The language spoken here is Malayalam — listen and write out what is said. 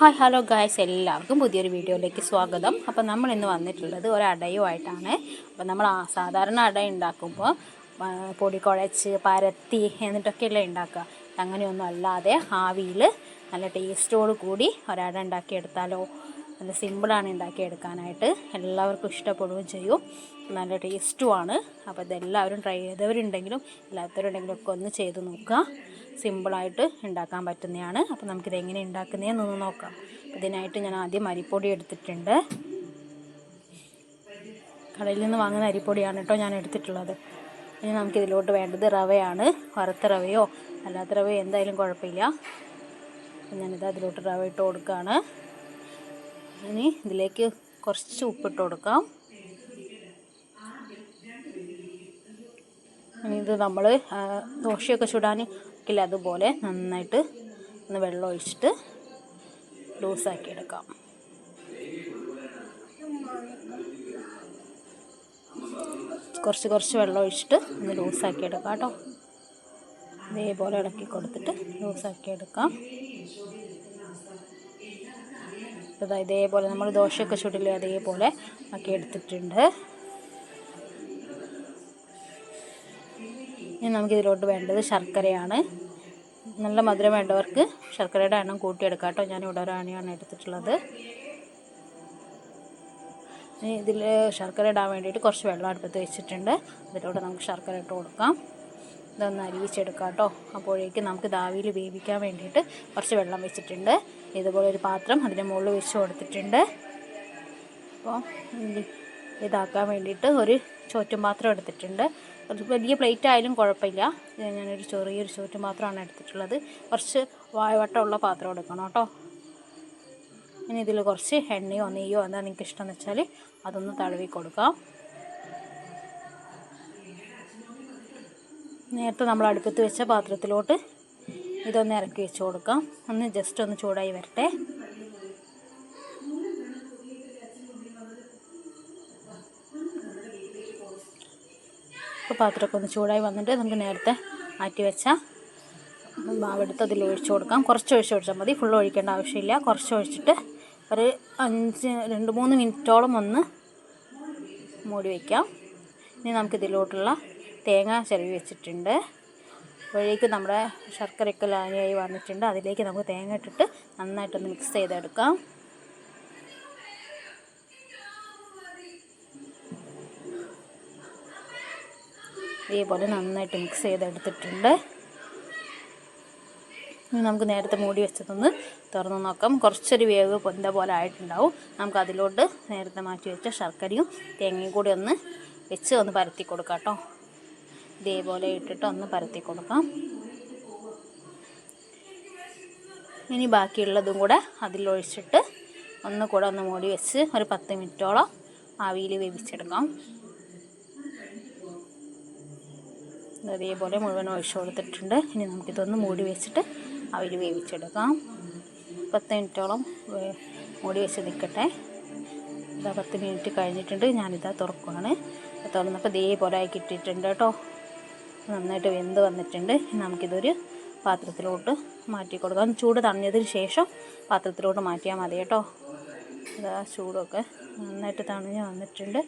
Hi hello guys. എല്ലാവർക്കും പുതിയൊരു വീഡിയോയിലേക്ക് സ്വാഗതം. അപ്പോൾ നമ്മൾ ഇന്ന് വന്നിട്ടുള്ളത് ഒരു അടയുമായിട്ടാണ്. അപ്പോൾ നമ്മൾ സാധാരണ അട ഉണ്ടാക്കുമ്പോൾ പൊടി കുഴച്ച് പരത്തി എന്നിട്ടൊക്കെയല്ലേ ഉണ്ടാക്കുക. അങ്ങനെയൊന്നും അല്ലാതെ ആവിയിൽ നല്ല ടേസ്റ്റോട് കൂടി ഒരട ഉണ്ടാക്കിയെടുത്താലോ നല്ല സിമ്പിളാണ് ഉണ്ടാക്കിയെടുക്കാനായിട്ട്. എല്ലാവർക്കും ഇഷ്ടപ്പെടുകയും ചെയ്യും. നല്ല ടേസ്റ്റുമാണ്. അപ്പോൾ ഇതെല്ലാവരും ട്രൈ ചെയ്തവരുണ്ടെങ്കിലും ഇല്ലാത്തവരുണ്ടെങ്കിലും ഒക്കെ ഒന്ന് ചെയ്ത് നോക്കുക. സിമ്പിളായിട്ട് ഉണ്ടാക്കാൻ പറ്റുന്നതാണ്. അപ്പോൾ നമുക്കിത് എങ്ങനെ ഉണ്ടാക്കുന്നതെന്നൊന്ന് നോക്കാം. ഇതിനായിട്ട് ഞാൻ ആദ്യം അരിപ്പൊടി എടുത്തിട്ടുണ്ട്. കടയിൽ നിന്ന് വാങ്ങുന്ന അരിപ്പൊടിയാണ് കേട്ടോ ഞാൻ എടുത്തിട്ടുള്ളത്. ഇനി നമുക്കിതിലോട്ട് വേണ്ടത് റവയാണ്. വറുത്ത റവയോ അല്ലാത്ത റവയോ എന്തായാലും കുഴപ്പമില്ല. ഞാനിത് അതിലോട്ട് റവ ഇട്ട് കൊടുക്കുകയാണ്. ഇനി ഇതിലേക്ക് കുറച്ച് ഉപ്പിട്ട് കൊടുക്കാം. ഇത് നമ്മൾ ദോശയൊക്കെ ചുടാൻ ഒക്കെ അതുപോലെ നന്നായിട്ട് ഒന്ന് വെള്ളം ഒഴിച്ചിട്ട് ലൂസാക്കി എടുക്കാം കുറച്ച് കുറച്ച് വെള്ളം ഒഴിച്ചിട്ട് ഒന്ന് ലൂസാക്കി എടുക്കാം കേട്ടോ. ഇതേപോലെ ഇളക്കി കൊടുത്തിട്ട് ലൂസാക്കി എടുക്കാം ഇതാ ഇതേപോലെ നമ്മൾ ദോശയൊക്കെ ചുടില്ലേ അതേപോലെ ആക്കി എടുത്തിട്ടുണ്ട്. ഇനി നമുക്കിതിലോട്ട് വേണ്ടത് ശർക്കരയാണ്. നല്ല മധുരം വേണ്ടവർക്ക് ശർക്കരയുടെ എണ്ണം കൂട്ടിയെടുക്കാം കേട്ടോ ഞാനിവിടെ ഒരു അണിയാണ് എടുത്തിട്ടുള്ളത്. ഇനി ഇതിൽ ശർക്കര ഇടാൻ വേണ്ടിയിട്ട് കുറച്ച് വെള്ളം അടുപ്പത്ത് വെച്ചിട്ടുണ്ട്. അതിലൂടെ നമുക്ക് ശർക്കര ഇട്ട് കൊടുക്കാം. ഇതൊന്ന് അരിയിച്ചെടുക്കാം കേട്ടോ. അപ്പോഴേക്കും നമുക്ക് ദാവിയിൽ വേവിക്കാൻ വേണ്ടിയിട്ട് കുറച്ച് വെള്ളം വെച്ചിട്ടുണ്ട്. ഇതുപോലെ ഒരു പാത്രം അതിന്റെ മുകളിൽ വെച്ച് കൊടുത്തിട്ടുണ്ട്. അപ്പോൾ ഇത് ഇതാക്കാൻ വേണ്ടിയിട്ട് ഒരു ചോറ്റും പാത്രം എടുത്തിട്ടുണ്ട്. ഒരു വലിയ പ്ലേറ്റ് ആയാലും കുഴപ്പമില്ല. ഞാനൊരു ചെറിയൊരു ചോറ്റും പാത്രമാണ് എടുത്തിട്ടുള്ളത്. കുറച്ച് വായവട്ടമുള്ള പാത്രം എടുക്കണം കേട്ടോ. ഇനി ഇതിൽ കുറച്ച് എണ്ണയോ നെയ്യോ എന്താ നിങ്ങൾക്ക് ഇഷ്ടമെന്ന് വെച്ചാൽ അതൊന്ന് തടവി കൊടുക്കാം. നേരത്തെ നമ്മൾ അടുപ്പത്ത് വെച്ച പാത്രത്തിലോട്ട് ഇതൊന്ന് ഇറക്കി വെച്ച് കൊടുക്കാം. ഒന്ന് ജസ്റ്റ് ഒന്ന് ചൂടായി വരട്ടെ. ഇപ്പോൾ പാത്രമൊക്കെ ഒന്ന് ചൂടായി വന്നിട്ട് നമുക്ക് നേരത്തെ മാറ്റി വെച്ച മാവെടുത്ത് അതിൽ ഒഴിച്ചു കൊടുക്കാം. കുറച്ച് ഒഴിച്ച് കൊടുത്താൽ മതി. ഫുൾ ഒഴിക്കേണ്ട ആവശ്യമില്ല. കുറച്ച് ഒഴിച്ചിട്ട് ഒരു അഞ്ച് രണ്ട് മൂന്ന് മിനിറ്റോളം ഒന്ന് മൂടി വയ്ക്കാം ഇനി നമുക്കിതിലോട്ടുള്ള തേങ്ങ ചിരവി വെച്ചിട്ടുണ്ട്. അപ്പോഴേക്ക് നമ്മുടെ ശർക്കരയൊക്കെ ലാനിയായി വന്നിട്ടുണ്ട്. അതിലേക്ക് നമുക്ക് തേങ്ങ ഇട്ടിട്ട് നന്നായിട്ടൊന്ന് മിക്സ് ചെയ്തെടുക്കാം. ഇതേപോലെ നന്നായിട്ട് മിക്സ് ചെയ്തെടുത്തിട്ടുണ്ട്. നമുക്ക് നേരത്തെ മൂടി വെച്ചതൊന്ന് തുറന്ന് നോക്കാം. കുറച്ചൊരു വേവ് പൊന്ത പോലെ ആയിട്ടുണ്ടാവും. നമുക്ക് അതിലോട്ട് നേരത്തെ മാറ്റി വെച്ച ശർക്കരയും തേങ്ങയും കൂടി ഒന്ന് വെച്ച് ഒന്ന് പരത്തി കൊടുക്കാം കേട്ടോ. ഇതേപോലെ ഇട്ടിട്ട് ഒന്ന് പരത്തി കൊടുക്കാം. ഇനി ബാക്കിയുള്ളതും കൂടെ അതിലൊഴിച്ചിട്ട് ഒന്ന് കൂടെ ഒന്ന് മൂടി വെച്ച് ഒരു പത്ത് മിനിറ്റോളം ആവിയിൽ വേവിച്ചെടുക്കാം. അതേപോലെ മുഴുവൻ ഒഴിച്ചു കൊടുത്തിട്ടുണ്ട്. ഇനി നമുക്കിതൊന്ന് മൂടി വെച്ചിട്ട് അവിൽ വേവിച്ചെടുക്കാം. പത്ത് മിനിറ്റോളം മൂടി വെച്ച് നിൽക്കട്ടെ. ഇതാ പത്ത് മിനിറ്റ് കഴിഞ്ഞിട്ടുണ്ട്. ഞാനിതാ തുറക്കുകയാണ് തുറന്നപ്പോൾ ഇതേപോലെ ആയി കിട്ടിയിട്ടുണ്ട് കേട്ടോ. നന്നായിട്ട് വെന്ത് വന്നിട്ടുണ്ട്. നമുക്കിതൊരു പാത്രത്തിലോട്ട് മാറ്റി കൊടുക്കാം. ചൂട് തണിഞ്ഞതിന് ശേഷം പാത്രത്തിലോട്ട് മാറ്റിയാൽ മതി കേട്ടോ. ഇതാ ചൂടൊക്കെ നന്നായിട്ട് തണിഞ്ഞ് വന്നിട്ടുണ്ട്.